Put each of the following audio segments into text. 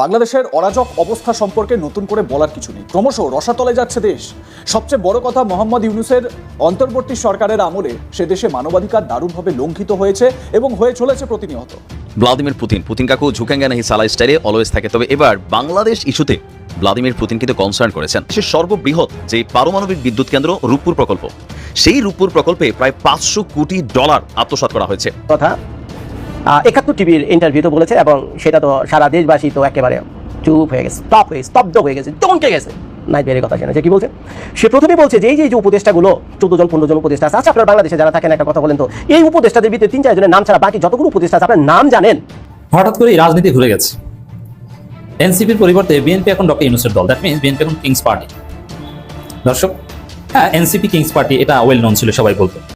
বাংলাদেশের অরাজক অবস্থা সম্পর্কে নতুন করে বলার কিছু নেই। ক্রমশ রসাতলে যাচ্ছে দেশ। সবচেয়ে বড় কথা মোহাম্মদ ইউনুসের অন্তর্বর্তী সরকারের আমলে সে দেশে মানবাধিকার দারুণভাবে লঙ্ঘিত হয়েছে এবং হয়ে চলেছে প্রতিনিয়ত। ভ্লাদিমির পুতিন পুতিন কাকু ঝুঁকেঙ্গা নাহি সালাই স্টাইলে অলওয়েজ থাকে। তবে এবার বাংলাদেশ ইস্যুতে ভ্লাদিমির পুতিন কিন্তু কনসার্ন করেছেন। সে সর্ববৃহৎ যে পারমাণবিক বিদ্যুৎ কেন্দ্র রূপপুর প্রকল্প সেই রূপপুর প্রকল্পে প্রায় পাঁচশো কোটি ডলার আত্মসাৎ করা হয়েছে। কথা একাত্তর টিভির ইন্টারভিউতে বলেছে এবং সেটা তো সারা দেশবাসী তো একেবারে চুপ হয়ে গেছে স্টপ হয়ে স্তব্ধ হয়ে গেছে, চমকে গেছে। নাই বেড়ে কথা শুনেছে কি বলছে? সে প্রথমে বলছে যে এই যে যে উপদেষ্টাগুলো, চোদ্দ জন, পনেরো জন উপদেষ্টা আছে আচ্ছা আপনার বাংলাদেশে যারা থাকেন, একটা কথা বলেন তো, এই উপদেষ্টাদের ভিতরে তিন, চারজনের নাম ছাড়া বাকি যতগুলো উপদেষ্টা আছে, আপনার নাম জানেন? হঠাৎ করে রাজনীতি ঘুরে গেছে। এনসিপির পরিবর্তে বিএনপি এখন ডক্টর ইউনুসের দল দ্যাট মিনস বিএনপি এখন কিংস পার্টি দর্শক হ্যাঁ এনসিপি কিংস পার্টি এটা ওয়েল নন ছিল, সবাই বলতো।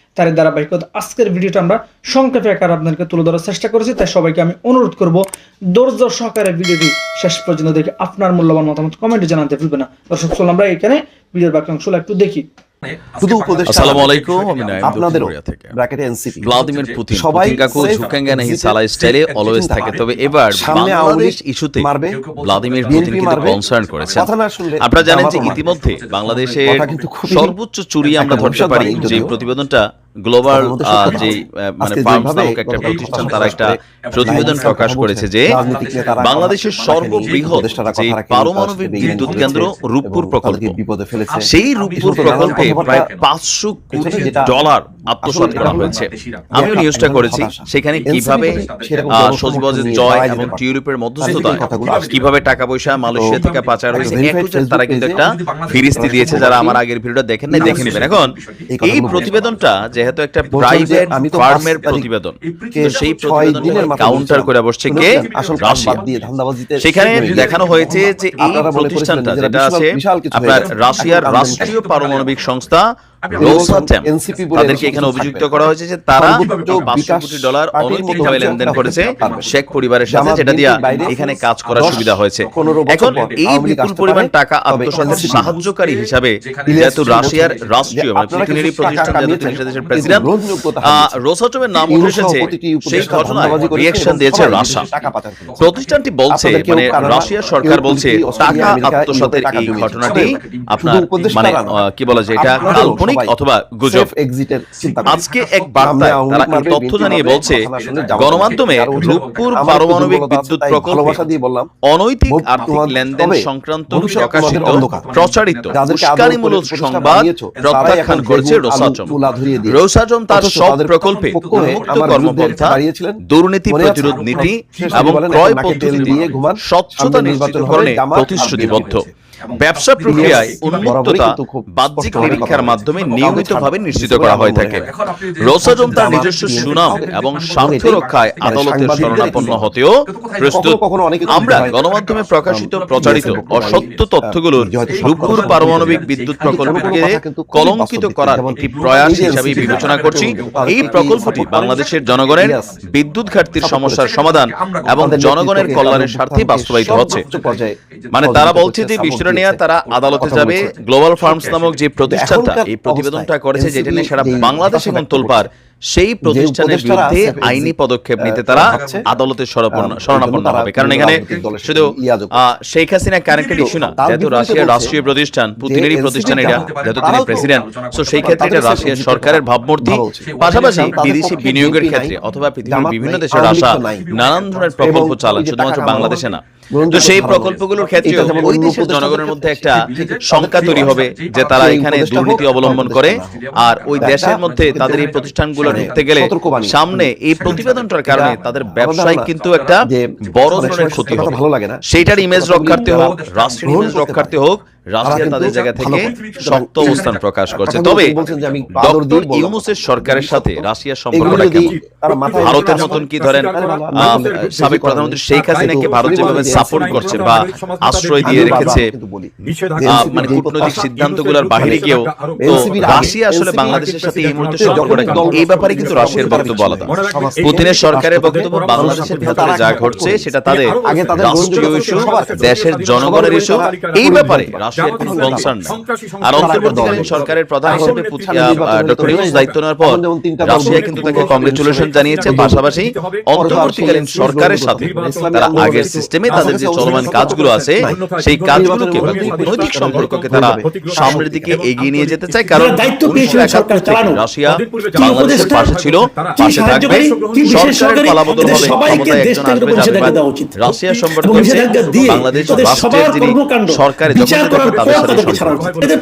তার ধারাবাহিকতা আজকের ভিডিওটা আমরা সংক্ষেপে আকার আপনাদেরকে তুলে ধরার চেষ্টা করেছি। তাই সবাইকে আমি অনুরোধ করব, ধৈর্য সহকারে ভিডিওটি শেষ পর্যন্ত দেখে আপনার মূল্যবান মতামত কমেন্টে জানাতে ভুলবে না। দর্শক, চলুন আমরা এখানে ভিডিওর বাকি অংশগুলো একটু দেখি। শুধু উপদেশ আসসালামু আলাইকুম, আমি নাইম আপনাদেরও থেকে। ব্র্যাকেটে এনসিপি। Vladimir Putin. সবাই কাকু safe নাহি exit-এর স্টাইলে অলওয়েজ থাকে। তবে এবার বাংলাদেশ ইস্যুতে ভ্লাদিমির পুতিন কিন্তু কনসার্ন শুনলে আপনারা জানেন যে ইতিমধ্যে বাংলাদেশের সর্বোচ্চ চুরি আমরা ধরতে পারি যে প্রতিবেদনটা গ্লোবাল যে মানে ফার্মস নামক একটা প্রতিষ্ঠান তারা একটা প্রতিবেদন প্রকাশ করেছে যে বাংলাদেশের সর্ববৃহৎ যে পারমাণবিক বিদ্যুৎ কেন্দ্র রূপপুর প্রকল্প। বিপদে ফেলেছে। সেই রূপপুর প্রকল্পে প্রায় পাঁচশো কোটি ডলার আত্মসাৎ করা হয়েছে। আমিও নিউজটা করেছি। সেখানে কীভাবে সজীবজের জয় এবং। টিউলিপের মধ্যস্থতায় কীভাবে টাকা পয়সা মালয়েশিয়া থেকে পাচার হয়েছে। তারা কিন্তু একটা ফিরিস্তি দিয়েছে যারা আমার আগের ভিডিওটা দেখেন নাই দেখে নেবেন। এখন এই। প্রতিবেদনটা যেহেতু একটা প্রাইভেট ফার্মের প্রতিবেদন সেই প্রতিবেদনের কাউন্টার করে বসছে কে? রাশিয়া। সেখানে। দেখানো হয়েছে যে এই প্রতিষ্ঠানটা যেটা আছে আপনার রাশিয়ার রাষ্ট্রীয় পারমাণবিক সংস্থা বলে তাদেরকে এখানে অভিযুক্ত করা হয়েছে যে তারা পাঁচশো কোটি ডলার অনৈতিকভাবে লেনদেন করেছে। শেখ পরিবারের সাথে যেটা দিয়া এখানে কাজ করার সুবিধা হয়েছে। এখন এই বিপুল পরিমাণ টাকা আত্মসাতের সাহায্যকারী হিসাবে যেহেতু রাশিয়ার রাষ্ট্রীয় মানে টাকা প্রতিষ্ঠান যেহেতু দেশের প্রেসিডেন্ট রোসাটমের নাম উঠে এসেছে সেই ঘটনায় রিয়েকশন দিয়েছে রাশিয়া। প্রতিষ্ঠানটি বলছে মানে রাশিয়ার সরকার বলছে টাকা আত্মসাতের এই ঘটনাটি আপনার মানে আহ, কি বলা যায় এটা কাল্পনিক সবাই অথবা গুজব। আজকে এক বার্তায় তারা তথ্য জানিয়ে বলছে গণমাধ্যমে রূপপুর পারমাণবিক বিদ্যুৎ প্রকল্পে অনৈতিক আর্থিক লেনদেন সংক্রান্ত প্রকাশিত প্রচারিত উস্কানিমূলক সংবাদ প্রত্যাখ্যান করেছে রোসাচম। রোসাচম তার সব প্রকল্পে উন্মুক্ত কর্মপন্থা দুর্নীতি প্রতিরোধ নীতি এবং ক্রয় পদ্ধতি দিয়ে স্বচ্ছতা নির্বাচন প্রতিশ্রুতিবদ্ধ। ব্যবসা প্রক্রিয়ায় উন্মুক্ততা বাহ্যিক নিরীক্ষার মাধ্যমে নিয়মিতভাবে নিশ্চিত করা দিতে হয়ে থাকে। মনে রোসাজম তার নিজস্ব সুনাম এবং স্বার্থ রক্ষায় মানে আদালতের শরণাপন্ন হতেও প্রস্তুত আমরা গণমাধ্যমে প্রকাশিত প্রচারিত অসত্য তথ্যগুলোর আহ, রূপপুর পারমাণবিক বিদ্যুৎ খুবই কলঙ্কিত করার একটি প্রয়াস হিসাবে বিবেচনা করছি। এই প্রকল্পটি বাংলাদেশের জনগণের বিদ্যুৎ ঘাটতির সমস্যার সমাধান এবং জনগণের কল্যাণের স্বার্থে বাস্তবায়িত হচ্ছে মানে তারা বলছে যে কর্মকাণ্ডনিয়া তারা আদালতে যাবে। গ্লোবাল ফার্মস নামক যে প্রতিষ্ঠানটা এই প্রতিবেদনটা করেছে যেটা নিয়ে সারা বাংলাদেশ এবং তোলপার সেই প্রতিষ্ঠানের বিরুদ্ধে আইনি পদক্ষেপ নিতে তারা আদালতে শরণাপন্ন হবে। কারণ এখানে শুধু শেখ হাসিনা কানেক্টেড ইস্যু না যেহেতু রাশিয়ার রাষ্ট্রীয় প্রতিষ্ঠান পুতিনেরই প্রতিষ্ঠান এটা যেহেতু তিনি প্রেসিডেন্ট তো সেই ক্ষেত্রে এটা রাশিয়ার সরকারের ভাবমূর্তি পাশাপাশি বিদেশি বিনিয়োগের ক্ষেত্রে অথবা পৃথিবীর বিভিন্ন দেশের আসা নানান ধরনের প্রকল্প চালান শুধুমাত্র বাংলাদেশে না। তো সেই প্রকল্পগুলোর ক্ষেত্রে ওই দেশের জনগণের মধ্যে একটা শঙ্কা তৈরি হবে যে তারা এখানে দুর্নীতি অবলম্বন করে আর ওই দেশের মধ্যে তাদের এই প্রতিষ্ঠানগুলো ঢুকতে গেলে সামনে এই প্রতিবেদনটার কারণে তাদের ব্যবসায়িক কিন্তু একটা বড় ধরনের ক্ষতি হবে। সেইটার ইমেজ রক্ষার্থে হোক রাষ্ট্রের ইমেজ রক্ষার্থে হোক রাশিয়া তাদের জায়গা থেকে শক্ত অবস্থান প্রকাশ করছে। তবে সরকারের সাথে রাশিয়ার সম্পর্কটা কেমন? ভারতের মতন কি ধরেন সাবেক প্রধানমন্ত্রী শেখ হাসিনাকে ভারত যেভাবে সাপোর্ট করছে বা আশ্রয় দিয়ে রেখেছে মানে কূটনৈতিক বাহিরে গিয়েও তো রাশিয়া আসলে বাংলাদেশের সাথে এই মুহূর্তে সম্পর্কটা এই ব্যাপারে কিন্তু রাশিয়ার বক্তব্য আলাদা পুতিনের সরকারের বক্তব্য বাংলাদেশের ভেতরে যা ঘটছে সেটা তাদের রাষ্ট্রীয় ইস্যু দেশের জনগণের ইস্যু এই ব্যাপারে রাষ্ট্রের কোনো কনসার্ন নেই আর অন্তর্বর্তীকালীন সরকারের প্রধান হিসেবে ডক্টর দায়িত্ব নেওয়ার পর রাশিয়া কিন্তু তাকে কংগ্রেচুলেশন জানিয়েছে পাশাপাশি অন্তর্বর্তীকালীন সরকারের সাথে তারা আগের সিস্টেমে তাদের যে চলমান কাজগুলো আছে সেই নৈতিক সম্পর্ককে তারা সামনের দিকে এগিয়ে নিয়ে যেতে চায় কারণ রাশিয়া বাংলাদেশের পাশে ছিল পাশে থাকবে সরকারের পালাবদল হবে রাশিয়া সম্পর্কে বাংলাদেশ রাষ্ট্রের যিনি যখন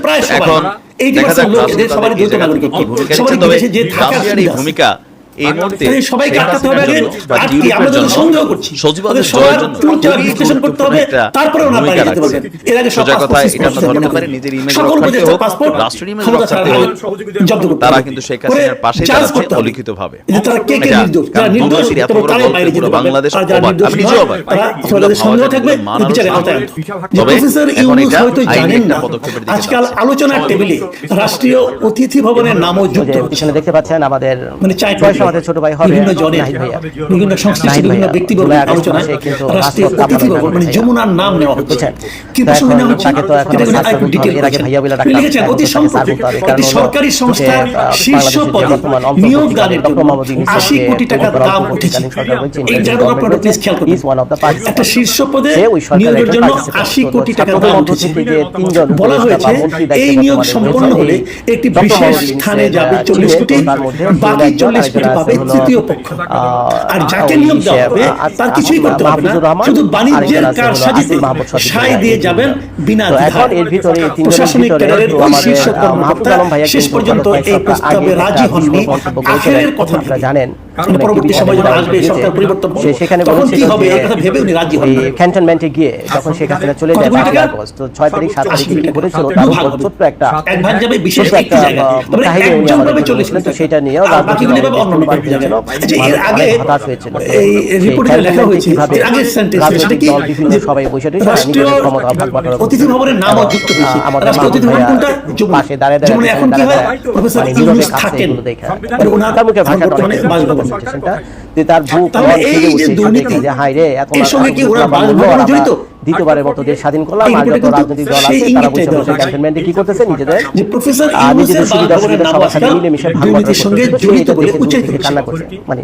প্রায় যে ভূমিকা এই মুহূর্তে সবাইকে আটকাতে হবে আগে আমরা যখন সংগ্রহ করছি। সজীবাদের সবার পুরোপুরি বিশ্লেষণ করতে হবে তারপরে ওনার বাইরে যেতে পারবেন এর আগে সব কথা এটা আমরা ধরতে পারি নিজের ইমেজ রক্ষার্থে হোক রাষ্ট্রের ইমেজ রক্ষার্থে হোক তারা কিন্তু শেখ হাসিনার পাশে দাঁড়াচ্ছে অলিখিত তারা কে কে নির্দোষ? যারা নির্দোষ তারা তারা বাইরে বাংলাদেশ আমি নিজেও অবাক। তাদের সংগ্রহ থাকবে বিচারে আওতায় তবে এখন এটা জানেন না আজকাল আলোচনার টেবিলে রাষ্ট্রীয় অতিথি ভবনের নামও যুক্ত দেখতে পাচ্ছেন আমাদের মানে চাই আমাদের ছোট ভাই হবে বিভিন্ন জনের বিভিন্ন বিভিন্ন ব্যক্তিবর্গ আলোচনা রাষ্ট্রীয় মানে যমুনার নাম নেওয়া হচ্ছে। কি হচ্ছে অতি একটি সরকারি সংস্থার শীর্ষ পদে নিয়োগ দানের জন্য আশি কোটি টাকা দাম উঠেছে। এই জায়গাটা আপনারা প্লিজ খেয়াল করুন। একটা শীর্ষ পদে নিয়োগের জন্য আশি কোটি টাকা দাম উঠেছে। বলা হয়েছে এই নিয়োগ সম্পন্ন হলে একটি বিশেষ স্থানে যাবে চল্লিশ কোটি বাকি চল্লিশ কোটি তৃতীয় পক্ষ। আর যাকে নিয়োগ দেওয়া হবে তার কিছুই করতে হবে না। শুধু বাণিজ্যের সাজিতে দিয়ে যাবেন বিনা প্রশাসনিক ক্যাডারের ওই শীর্ষ কর্মকর্তা শেষ পর্যন্ত এই প্রস্তাবে রাজি হননি। আখেরের কথা জানেন কারণ পরবর্তী সময় যখন আসবে সরকার পরিবর্তন করবে সেখানে তখন কি হবে? এই কথা ভেবে উনি রাজি হন ক্যান্টনমেন্টে গিয়ে যখন শেখ হাসিনা চলে যায় পাঁচই আগস্ট তো 6 তারিখ 7 তারিখ কি বলেছিল তার উপর ছোট্ট একটা এক ভাগ যাবে বিশেষ একটি জায়গা তবে একজন ভাবে চলেছিল। তো সেটা নিয়েও বাকিগুলি ভাবে অন্য ভাবে যাচ্ছিল এর আগে হতাশ হয়েছিল। এই রিপোর্টে লেখা হয়েছে এর আগে সেন্টেন্স সেটা কি যে সবাই বৈশাখে রাষ্ট্রীয় ক্ষমতা ভাগ বাটোয়ারা অতিথি ভবনের নাম যুক্ত হয়েছে। আমাদের অতিথি ভবন কোনটা? পাশে দাঁড়ায় দাঁড়ায় এখন কি হয়? প্রফেসর মানে ইউনুস থাকেন। মানে ওনার মুখে ভাষা মানে বাসভবন তার বুক যে হাই রে এত দ্বিতীয়বারের মতো দেশ স্বাধীন করলাম আর রাজনৈতিক দল আছে তারা কি করতেছে নিজেদের? নিজেদের সুবিধা সবার সাথে মিলেমিশে ভাগ করতেছে কান্না করছে মানে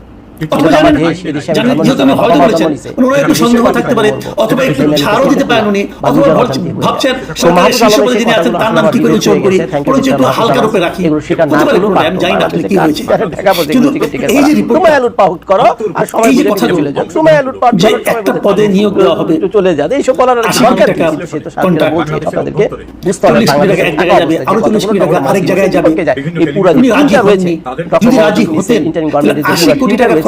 সন্দেহ থাকতে পারে অথবা একটু ছাড়ও দিতে পারেন উনি অথবা ভাবছেন- সরকারের শীর্ষ পদে যিনি আছেন তার নাম কি করে উচ্চারণ করি? বরঞ্চ একটু হালকা রূপে রাখি। হতে পারে আমি জানি না কি হয়েছে কিন্তু টিকে টিকে এই যে রিপোর্ট সময় লুটপাট করো আর সময় এই যে যাও সময় লুটপাট যে একটা পদে নিয়োগ দেওয়া হবে। চলে যাবে এইসব বলার আশি কোটি টাকা ছিল? সে তো সাথীরা বলছে আপনাদেরকে বুঝতে হবে কোটি টাকা এক জায়গায় যাবে, আরও চল্লিশ কোটি টাকা আরেক জায়গায় যাবে। এই পুরো উনি রাজি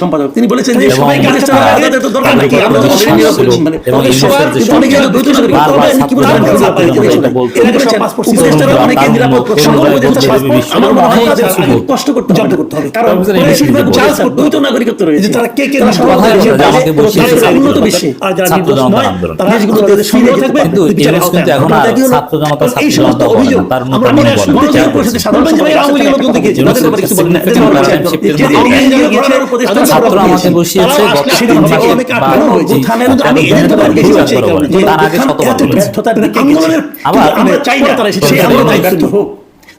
সম্পাদক। তিনি বলেছেন যে সবাইকে আদেশ দরকার নাকি আমরা মানে সবার অনেকে দ্রুত নাগরিক তবে কি বলতে অনেকে নিরাপদ সকল আমার মনে হয় স্পষ্ট করতে জব্দ করতে হবে। কারণ বেশিরভাগ চার্জ দ্রুত নাগরিকত্ব রয়েছে তারা কে কে রাষ্ট্র আর যারা ছাত্র জনতা আন্দোলন। ছাত্র জনতা ছাত্র জনতা তার ছাত্র আমাদের বসিয়েছে তার আগে শত আবার আমরা চাই না তারা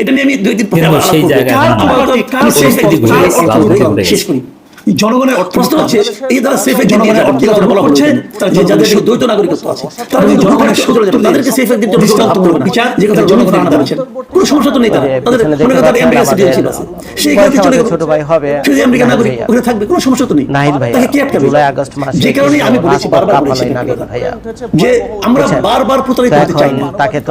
এটা নিয়ে আমি দুই দিন পরে শেষ করি। জনগণের প্রশ্ন হচ্ছে এই দ্বারা সেফের জনগণের অর্থের কথা বলা হচ্ছে যাদের দ্বৈত নাগরিকত্ব আছে তারা যদি জনগণের সুযোগ তাদেরকে সেফের দিতে দৃষ্টান্ত করবে বিচার যে কথা জনগণ আনা পারছেন কোনো সমস্যা তো নেই তারা তাদের মনে কথা আমেরিকা সিটিজেনশিপ আছে সে চলে গেল ছোট ভাই হবে। সে আমেরিকা নাগরিক ওখানে থাকবে কোনো সমস্যা তো নেই। নাহিদ ভাই তাকে কি আটকাবে? জুলাই আগস্ট মাস যে কারণে আমি বলেছি বারবার বলেছি। যে আমরা বারবার প্রতারিত হতে চাই না। তাকে তো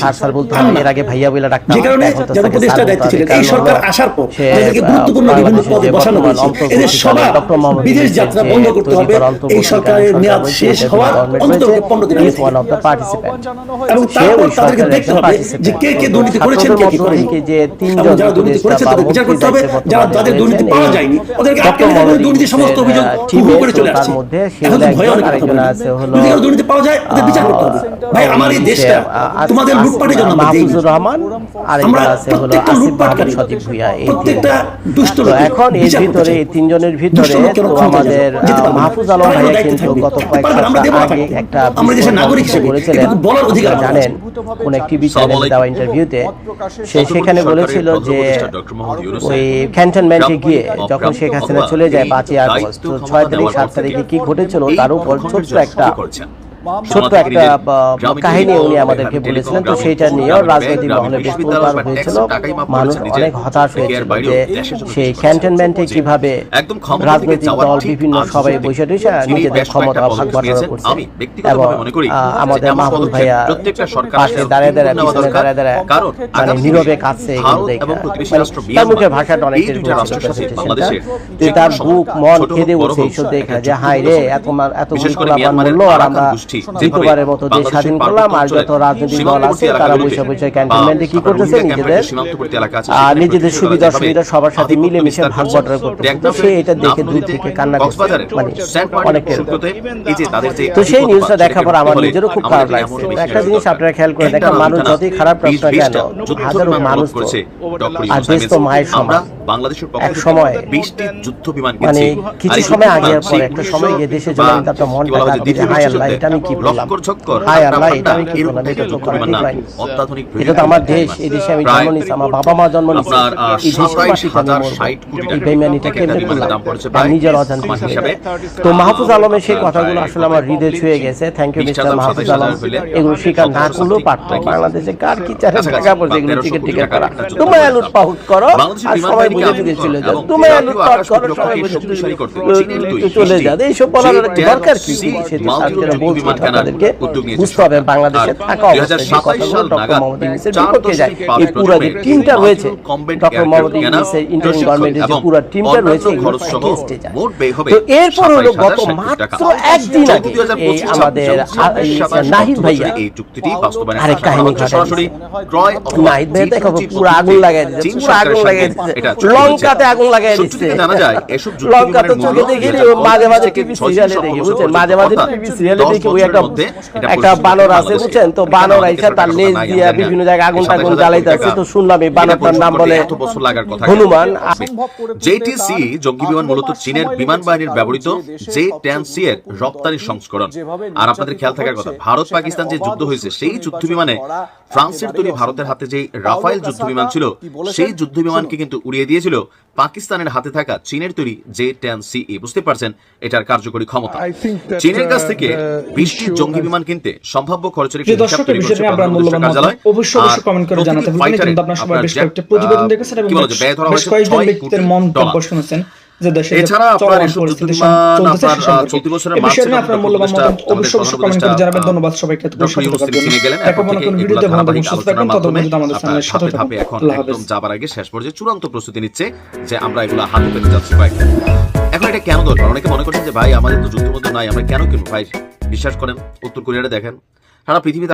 স্যার স্যার বলতে হবে এর আগে ভাইয়া বইলা ডাক্তার যে কারণে যারা উপদেষ্টা দায়িত্ব ছিলেন এই সরকার আসার পর তাদেরকে গুরুত্বপূর্ণ বিভিন্ন পদে মানে বসানো হয়েছে সবার বিদেশ যাত্রা বন্ধ করতে হবে। এই সরকারের মেয়াদ শেষ হওয়ার অন্তত পনেরো দিন আগে এবং তারপর তাদেরকে দেখতে হবে যে কে কে দুর্নীতি করেছেন কে কে করেনি। এবং যারা দুর্নীতি করেছে তাদের বিচার করতে হবে। যারা তাদের দুর্নীতি পাওয়া যায়নি ওদেরকে আটকে রাখা দুর্নীতি সমস্ত অভিযোগ হুহু করে চলে আসছে। এখন তো ভয় অনেক কথা যদি কারও দুর্নীতি পাওয়া যায় ওদের বিচার করতে হবে। ভাই আমার এই দেশটা তোমাদের লুটপাটের জন্য মাহফুজুর রহমান আর একটা আছে হলো আসিফ বাহাদুর সজীব ভুইয়া এই প্রত্যেকটা দুষ্ট এখন এর ভিতরে এই তিনজনের ভিতরে তো ক্ষমতায় আমাদের। মাহফুজ আলম ভাইয়া কিন্তু গত কয়েক সপ্তাহ আগে একটা আপনারা জানেন কোন এক টিভি চ্যানেলে দেওয়া ইন্টারভিউতে সে সেখানে বলেছিল যে ওই ক্যান্টনমেন্টে গিয়ে যখন শেখ হাসিনা চলে যায় পাঁচই আগস্ট তো ছয় তারিখ সাত তারিখে কি ঘটেছিল তার উপর ছোট্ট একটা ছোট্ট একটা কাহিনী উনি আমাদেরকে বলেছিলেন তো সেইটা নিয়েও রাজনৈতিক মহলে বেশ তোলপাড় হয়েছিল। মানুষ অনেক হতাশ হয়েছিল যে সেই ক্যান্টনমেন্টে কীভাবে রাজনৈতিক দল বিভিন্ন সবাই বসে বসে নিজেদের ক্ষমতা ভাগ বাটোয়ারা করছে। এবং আমাদের মাহবুব ভাইয়া পাশে দাঁড়িয়ে দাঁড়িয়ে পিছনে দাঁড়িয়ে দাঁড়িয়ে মানে নীরবে কাছে এগুলো দেখে। মানে তার মুখের ভাষাটা অনেক তার বুক মন কেঁদে উঠছে এইসব দেখে যে হাই রে এত এতগুলা মূল্য আর আমরা দ্বিতীয়বারের মতো দেশ স্বাধীন করলাম আর যত রাজনৈতিক দল আছে তারা বসে বসে ক্যান্টনমেন্টে কি করতেছে নিজেদের? আর নিজেদের সুবিধা অসুবিধা সবার সাথে মিলেমিশে ভাগ বটরা করতেছে। তো সে এটা দেখে দূর থেকে কান্না করছে। মানে অনেকের তো সেই নিউজটা দেখার পর আমার নিজেরও খুব খারাপ লাগছে। একটা জিনিস আপনারা খেয়াল করে দেখেন মানুষ যতই খারাপ না কেন হাজারো মানুষ তো আর দেশ তো মায়ের সমান। বাংলাদেশের পক্ষ এক সময় বিশটি যুদ্ধ বিমান মানে কিছু সময় আগে পরে একটা সময় গিয়ে দেশে যখন তার মন হয় হায় আল্লাহ এটা আমি কি বললাম লস্কর হায় আল্লাহ এটা আমি কি বললাম এটা তো করা ঠিক না। অত্যাধুনিক এটা তো আমার দেশ এই দেশে আমি জন্ম নিয়েছি আমার বাবা মা জন্ম নিয়েছে। এই দেশের সাতাইশ হাজার মরবো। ষাট কোটি টাকা বেইমানিটা কেমনে করলাম প্রায় নিজের অজান্তে হিসাবে। তো মাহফুজ আলমের সেই কথাগুলো আসলে আমার হৃদয় ছুঁয়ে গেছে। Thank you mister Mahfuz Alam. এগুলো স্বীকার না করলেও পারতো? বাংলাদেশে কার কি চারে টাকা পড়ছে এগুলো টিকিট টিকিট করা? তোমরা বিমান লুটপাট করো। আর সবাই বাহিনীকে বুঝে চলে যাও জাতীয় লুটপাট আকাশ করো সবাই বুঝে চলে-। যাও এইসব বলার দরকার কি সেটা মাল্টিরূপ আজকে বলছি আপনাদেরকে বুঝতে হবে বাংলাদেশে থাকা অবস্থায় কথাগুলো ডক্টর মোহাম্মদ ইউনিসের বিপক্ষে যায় এই পুরো যে টিমটা রয়েছে ডক্টর মোহাম্মদ কেনা, ইন্টারিম গভর্নমেন্টের যে পুরো টিমটা রয়েছে এগুলো খরচ যায়। মোট ব্যয় হবে তো এরপর হলো গত মাত্র একদিন আগে এই আমাদের নাহিদ ভাইয়া এই চুক্তিটি বাস্তবায়নের আরেক কাহিনী হচ্ছে। ঘটায় সরাসরি ক্রয় অথবা নাহিদ ভাইয়া দেখো পুরো আগুন লাগাই দিচ্ছে পুরো আগুন লাগাই দিচ্ছে লঙ্কাতে আগুন লাগাই দিচ্ছে থেকে জানা যায় এসব যুদ্ধ লঙ্কা তো চোখে দেখি মাঝে মাঝে টিভি সিরিয়ালে দেখি বুঝছেন মাঝে মাঝে টিভি সিরিয়ালে দেখি ওই একটা একটা বানর আছে বুঝছেন? তো বানর আইসা তার লেজ দিয়া। বিভিন্ন জায়গায় আগুন টাগুন সাতাশ জ্বালাইতে আছে তো শুনলাম এই বানরটার নাম বলে হনুমান। জেটিসি জঙ্গি বিমান মূলত চীনের বিমান বাহিনীর ব্যবহৃত জে টেন সি এর রপ্তানি সংস্করণ। আর আপনাদের খেয়াল থাকার কথা ভারত পাকিস্তান যে যুদ্ধ হয়েছে সেই যুদ্ধ বিমানে ফ্রান্সের তৈরি ভারতের হাতে যে রাফাইল যুদ্ধ বিমান ছিল সেই যুদ্ধ বিমানকে কিন্তু উড়িয়ে দিয়েছিল। পাকিস্তানের হাতে থাকা চীনের তৈরি জে টেন সি বুঝতে পারছেন? এটার কার্যকরী ক্ষমতা। চীনের কাছ থেকে বিশটি জঙ্গি বিমান কিনতে সম্ভাব্য খরচের একটি হিসাব তৈরি করছে কার্যালয়। অবশ্যই অবশ্যই কমেন্ট করে জানাতে ভুলবেন কিন্তু আপনার সবাই বেশ জ্যাক, প্রতিবেদন দেখেছেন এবং কি বলা যায়, ব্যয় ধরা বেশ কয়েকজন ব্যক্তির মন্তব্য শুনেছেন। যে এছাড়া আপনার। চলতি বছরের মার্চে আপনার মূল্যবান মতামত অবশ্যই আমাদের অবশ্যই কমেন্ট করে জানাবেন ধন্যবাদ সবাইকে এতক্ষণ ডক্টর থাকার জন্য চিনে গেলেন এখন এরপর অন্য থেকে কোনো ভিডিওতে ভালো থাকুন সুস্থ থাকুন ততক্ষণ আমাদের সামনে সাথে ধাপে ধাপে থাকুন। এখন একদম যাবার আগে শেষ পর্যায়ে চূড়ান্ত প্রস্তুতি নিচ্ছে যে আমরা এগুলো হাতে পেতে যাচ্ছি এখন এটা কেন দরকার? অনেকে মনে করছেন যে ভাই আমাদের তো যুদ্ধ মধ্যে নাই আমরা কেন কিনবো? ভাই বিশ্বাস করেন উত্তর কোরিয়াটা দেখেন। সারা পৃথিবীতে